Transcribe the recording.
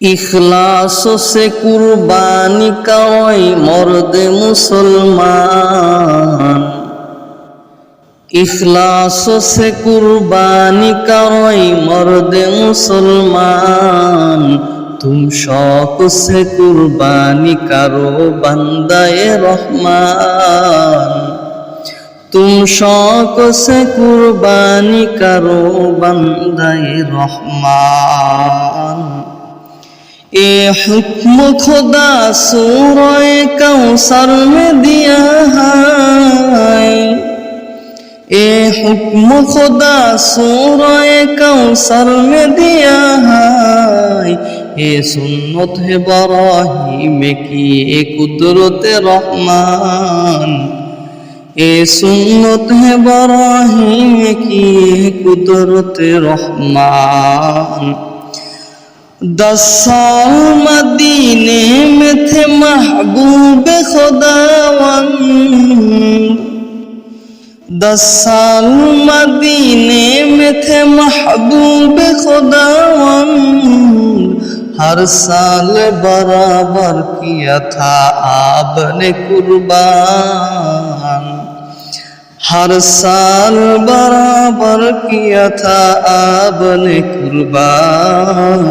ইখলাস সে কুরবানি কয় মর্দ মুসলমান। ইখলাস সে কুরবানি কয় মর্দ মুসলমান। তুম শখ সে কুরবানি কারও বান্দায়ে রহমান। তুম শখ সে কুরবানি কারও বান্দায়ে রহমান। ए हुक्म खुदा सूरह कौसर में दिया है ए हुक्म खुदा सूरह कौसर में दिया है ए सुन्नत है बराहीम की ए कुदरत रहमान ए सुन्नत है बराहीम की ए कुदरत रहमान दस साल मदीने में थे महबूब खुदावन दस साल मदीने में थे महबूब खुदावन हर साल बराबर किया था आपने कुर्बान। हर साल बराबर किया था आपने कुर्बान।